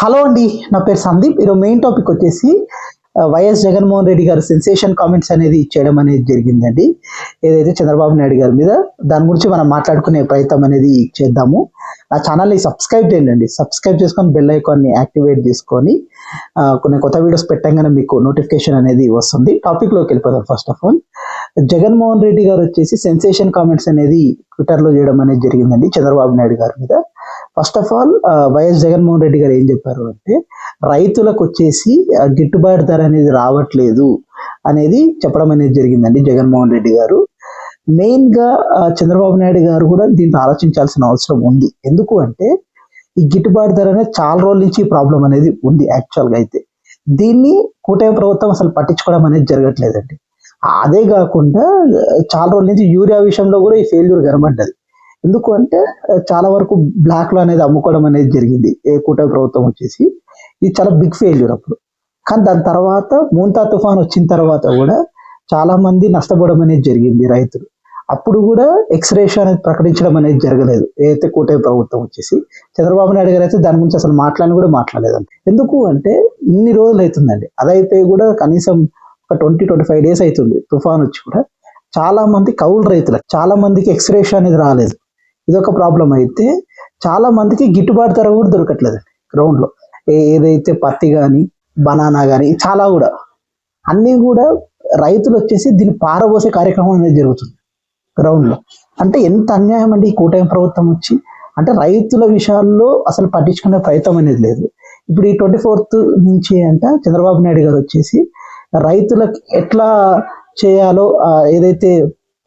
Hello అండి నా పేరు సందీప్. ఈరోజు మెయిన్ టాపిక్ వచ్చేసి YS Jaganmohan Reddy garu sensation comments అనేది చేయడం అనేది జరిగిందండి. ఏదైతే చంద్రబాబు నాయుడు గారి మీద దాని గురించి మనం మాట్లాడుకునే ప్రయత్నం అనేది చేద్దాము. నా ఛానల్ని సబ్స్క్రైబ్ చేయండి. సబ్స్క్రైబ్ చేసుకొని బెల్ ఐకాన్ని యాక్టివేట్ చేసుకొని కొన్ని కొత్త వీడియోస్ పెట్టంగానే మీకు నోటిఫికేషన్ అనేది వస్తుంది. టాపిక్లోకి వెళ్ళిపోతాం first of all Jaganmohan Reddy garu వచ్చేసి సెన్సేషన్ కామెంట్స్ అనేది ట్విట్టర్లో చేయడం అనేది జరిగిందండి చంద్రబాబు నాయుడు గారి మీద. First of all YS Jaganmohan Reddy garu ఏం చెప్పారు అంటే రైతులకు వచ్చేసి గిట్టుబాటు ధర అనేది రావట్లేదు అనేది చెప్పడం అనేది జరిగిందండి జగన్మోహన్ రెడ్డి గారు. మెయిన్గా చంద్రబాబు నాయుడు గారు కూడా దీంట్లో ఆలోచించాల్సిన అవసరం ఉంది. ఎందుకు అంటే ఈ గిట్టుబాటు ధర అనేది చాలా రోజుల నుంచి ప్రాబ్లం అనేది ఉంది యాక్చువల్గా అయితే. దీన్ని కూటమి ప్రభుత్వం అసలు పట్టించుకోవడం అనేది జరగట్లేదండి. అదే కాకుండా చాలా రోజుల నుంచి యూరియా విషయంలో కూడా ఈ ఫెయిల్యూర్ కనబడ్డది. ఎందుకు అంటే చాలా వరకు బ్లాక్లో అనేది అమ్ముకోవడం అనేది జరిగింది. ఏ కూటమి ప్రభుత్వం వచ్చేసి ఇది చాలా బిగ్ ఫెయిల్యూర్ అప్పుడు. కానీ దాని తర్వాత మూంతా తుఫాన్ వచ్చిన తర్వాత కూడా చాలా మంది నష్టపోవడం అనేది జరిగింది రైతులు. అప్పుడు కూడా ఎక్స్రేషన్ అనేది ప్రకటించడం అనేది జరగలేదు. ఏదైతే కూటమి ప్రభుత్వం వచ్చేసి చంద్రబాబు నాయుడు గారు అయితే దాని గురించి అసలు మాట్లాడి కూడా మాట్లాడలేదు ఎందుకు అంటే ఇన్ని రోజులు అవుతుందండి. అదైపోయి కూడా కనీసం ఒక ట్వంటీ ట్వంటీ ఫైవ్ డేస్ అవుతుంది తుఫాన్ వచ్చి కూడా. చాలా మంది కౌలు రైతులకు చాలా మందికి ఎక్స్రేషన్ అనేది రాలేదు. ఇదొక ప్రాబ్లం అయితే చాలా మందికి గిట్టుబాటు ధర కూడా దొరకట్లేదు గ్రౌండ్లో ఏ- ఏదైతే పత్తి కానీ బనానా కానీ చాలా కూడా. అన్నీ కూడా రైతులు వచ్చేసి దీన్ని పారబోసే కార్యక్రమం అనేది జరుగుతుంది గ్రౌండ్లో అంటే ఎంత అన్యాయం అండి ఈ కూటమి ప్రభుత్వం వచ్చి? అంటే రైతుల విషయాల్లో అసలు పట్టించుకునే ప్రయత్నం అనేది లేదు. ఇప్పుడు ఈ ట్వంటీ ఫోర్త్ నుంచి అంట చంద్రబాబు నాయుడు గారు వచ్చేసి రైతులకు ఎట్లా చేయాలో ఏదైతే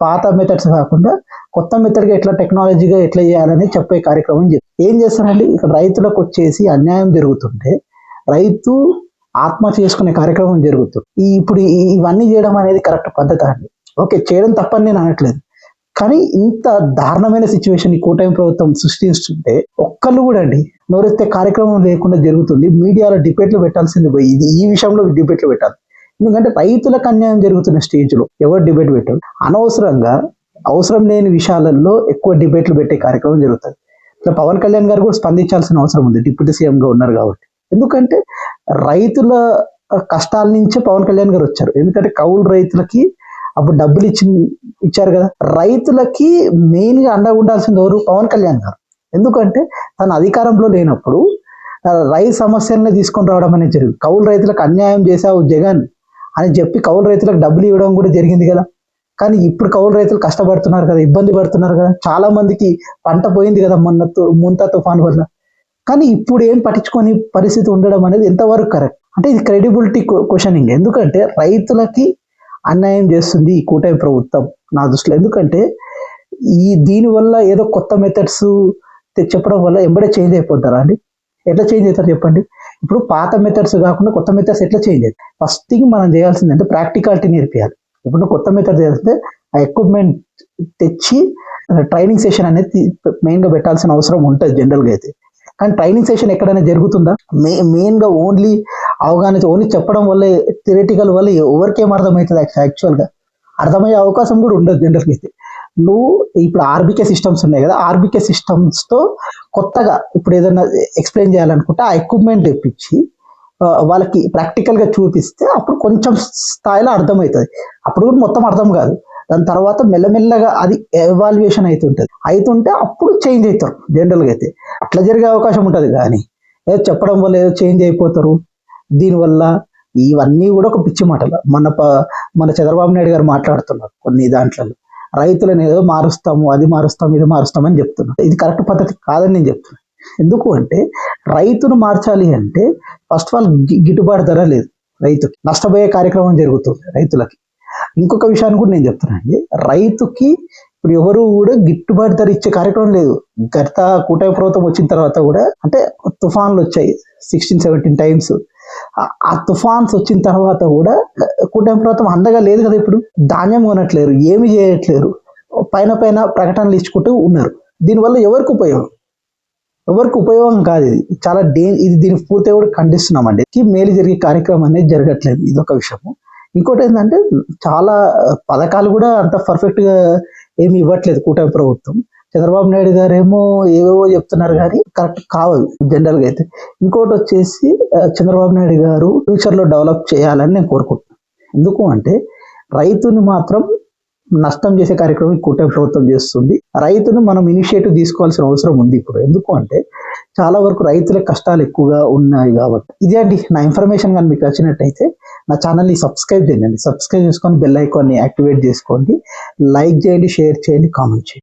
పాత మెథడ్స్ కాకుండా కొత్త మెథడ్గా ఎట్లా టెక్నాలజీగా ఎట్లా చేయాలని చెప్పే కార్యక్రమం ఏం చేస్తారండి ఇక్కడ రైతులకు వచ్చేసి అన్యాయం జరుగుతుంటే రైతు ఆత్మహత్య చేసుకునే కార్యక్రమం జరుగుతుంది. ఈ ఇప్పుడు ఇవన్నీ చేయడం అనేది కరెక్ట్ పద్ధతి అండి. ఓకే చేయడం తప్పని నేను అనట్లేదు. కానీ ఇంత దారుణమైన సిచ్యువేషన్ ఈ కూటమి ప్రభుత్వం సృష్టిస్తుంటే ఒక్కళ్ళు కూడా అండి నోరెత్తే కార్యక్రమం లేకుండా జరుగుతుంది. మీడియాలో డిబేట్లు పెట్టాల్సింది పోయి ఇది ఈ విషయంలో డిబేట్లు పెట్టాలి. ఎందుకంటే రైతులకు అన్యాయం జరుగుతున్న స్టేజ్లో ఎవరు డిబేట్ పెట్టారు. అనవసరంగా అవసరం లేని విషయాలలో ఎక్కువ డిబేట్లు పెట్టే కార్యక్రమం జరుగుతుంది. ఇట్లా పవన్ కళ్యాణ్ గారు కూడా స్పందించాల్సిన అవసరం ఉంది. డిప్యూటీ సీఎంగా ఉన్నారు కాబట్టి. ఎందుకంటే రైతుల కష్టాల నుంచే పవన్ కళ్యాణ్ గారు వచ్చారు. ఎందుకంటే కౌలు రైతులకి అప్పుడు డబ్బులు ఇచ్చి ఇచ్చారు కదా. రైతులకి మెయిన్గా అండగా ఉండాల్సింది ఎవరు? పవన్ కళ్యాణ్ గారు. ఎందుకంటే తన అధికారంలో లేనప్పుడు రైతు సమస్యల్ని తీసుకొని రావడం అనేది జరిగింది కౌలు రైతులకు అన్యాయం చేశావు జగన్ అని చెప్పి కౌలు రైతులకు డబ్బులు ఇవ్వడం కూడా జరిగింది కదా. కానీ ఇప్పుడు కౌలు రైతులు కష్టపడుతున్నారు కదా ఇబ్బంది పడుతున్నారు కదా. చాలా మందికి పంట పోయింది కదా మొన్న తు- ముంతా తుఫాన్ వల్ల. కానీ ఇప్పుడు ఏం పట్టించుకొని పరిస్థితి ఉండడం అనేది ఎంతవరకు కరెక్ట్? అంటే ఇది క్రెడిబిలిటీ క్వశ్చనింగ్. ఎందుకంటే రైతులకి అన్యాయం చేస్తుంది ఈ కూటమి ప్రభుత్వం నా దృష్టిలో. ఎందుకంటే ఈ దీనివల్ల ఏదో కొత్త మెథడ్స్ చెప్పడం వల్ల ఎంబడే చేంజ్ అయిపోతారా అండి? ఎట్లా చేంజ్ అవుతారు చెప్పండి? ఇప్పుడు పాత మెథడ్స్ కాకుండా కొత్త మెథడ్స్ ఎట్లా చేంజ్ అవుతాయి ఫస్ట్ థింగ్ మనం చేయాల్సిందంటే ప్రాక్టికాలిటీ నేర్పియాలి. ఇప్పుడు కొత్త మెథడ్ చేస్తే ఆ ఎక్విప్మెంట్ తెచ్చి ట్రైనింగ్ సెషన్ అనేది మెయిన్గా పెట్టాల్సిన అవసరం ఉంటుంది జనరల్గా అయితే. కానీ ట్రైనింగ్ సెషన్ ఎక్కడైనా జరుగుతుందా? మే మెయిన్గా ఓన్లీ అవగాహన ఓన్లీ చెప్పడం వల్ల థియరిటికల్ వల్ల ఎవరికేం అర్థమవుతుంది యాక్చువల్గా? అర్థమయ్యే అవకాశం కూడా ఉండదు జనరల్గా అయితే. నువ్వు ఇప్పుడు ఆర్బికే సిస్టమ్స్ ఉన్నాయి కదా ఆర్బికే సిస్టమ్స్తో కొత్తగా ఇప్పుడు ఏదైనా ఎక్స్ప్లెయిన్ చేయాలనుకుంటే ఆ ఎక్విప్మెంట్ తెప్పించి వాళ్ళకి ప్రాక్టికల్గా చూపిస్తే అప్పుడు కొంచెం స్థాయిలో అర్థమవుతుంది. అప్పుడు కూడా మొత్తం అర్థం కాదు. దాని తర్వాత మెల్లమెల్లగా అది ఎవాల్యుయేషన్ అవుతుంటుంది అవుతుంటే అప్పుడు చేంజ్ అవుతారు జనరల్గా అయితే. అట్లా జరిగే అవకాశం ఉంటుంది కానీ ఏదో చెప్పడం వల్ల ఏదో చేంజ్ అయిపోతారు. దీనివల్ల ఇవన్నీ కూడా ఒక పిచ్చి మాటలు. మన ప- మన చంద్రబాబు నాయుడు గారు మాట్లాడుతున్నారు కొన్ని దాంట్లో రైతులను ఏదో మారుస్తాము అది మారుస్తాం ఇది మారుస్తాం అని చెప్తున్నా. ఇది కరెక్ట్ పద్ధతి కాదని నేను చెప్తున్నాను ఎందుకు అంటే రైతును మార్చాలి అంటే ఫస్ట్ ఆఫ్ ఆల్ గిట్టుబాటు ధర లేదు రైతుకి. నష్టపోయే కార్యక్రమం జరుగుతుంది రైతులకి. ఇంకొక విషయాన్ని కూడా నేను చెప్తున్నానండి రైతుకి ఇప్పుడు ఎవరు కూడా గిట్టుబాటు ధర ఇచ్చే కార్యక్రమం లేదు. గత కూటమి ప్రభుత్వం వచ్చిన తర్వాత కూడా అంటే తుఫాన్లు వచ్చాయి. సిక్స్టీన్ సెవెంటీన్ టైమ్స్ ఆ తుఫాన్స్ వచ్చిన తర్వాత కూడా కూటమి ప్రభుత్వం అండగా లేదు కదా ఇప్పుడు. ధాన్యం కొనట్లేరు ఏమి చేయట్లేరు. పైన పైన ప్రకటనలు ఇచ్చుకుంటూ ఉన్నారు. దీనివల్ల ఎవరికి ఉపయోగం? ఎవరికి ఉపయోగం కాదు ఇది. చాలా డే ఇది దీని పూర్తిగా కూడా ఖండిస్తున్నామండి. ఈ మేలు జరిగే కార్యక్రమం అనేది జరగట్లేదు. ఇది ఒక విషయము. ఇంకోటి ఏంటంటే చాలా పథకాలు కూడా అంత పర్ఫెక్ట్గా ఏమి ఇవ్వట్లేదు కూటమి ప్రభుత్వం. చంద్రబాబు నాయుడు గారు ఏమో ఏవేవో చెప్తున్నారు కానీ కరెక్ట్ కావదు జనరల్గా అయితే. ఇంకోటి వచ్చేసి చంద్రబాబు నాయుడు గారు ఫ్యూచర్లో డెవలప్ చేయాలని నేను కోరుకుంటున్నాను ఎందుకు అంటే రైతుని మాత్రం నష్టం చేసే కార్యక్రమం కూటమి ప్రభుత్వం చేస్తుంది. రైతును మనం ఇనిషియేటివ్ తీసుకోవాల్సిన అవసరం ఉంది ఇప్పుడు. ఎందుకు అంటే చాలా వరకు రైతుల కష్టాలు ఎక్కువగా ఉన్నాయి కాబట్టి. ఇదే అండి నా ఇన్ఫర్మేషన్ కానీ మీకు నచ్చినట్టయితే నా ఛానల్ని సబ్స్క్రైబ్ చేయండి. సబ్స్క్రైబ్ చేసుకొని బెల్ ఐకాన్ని యాక్టివేట్ చేసుకోండి. లైక్ చేయండి షేర్ చేయండి కామెంట్ చేయండి.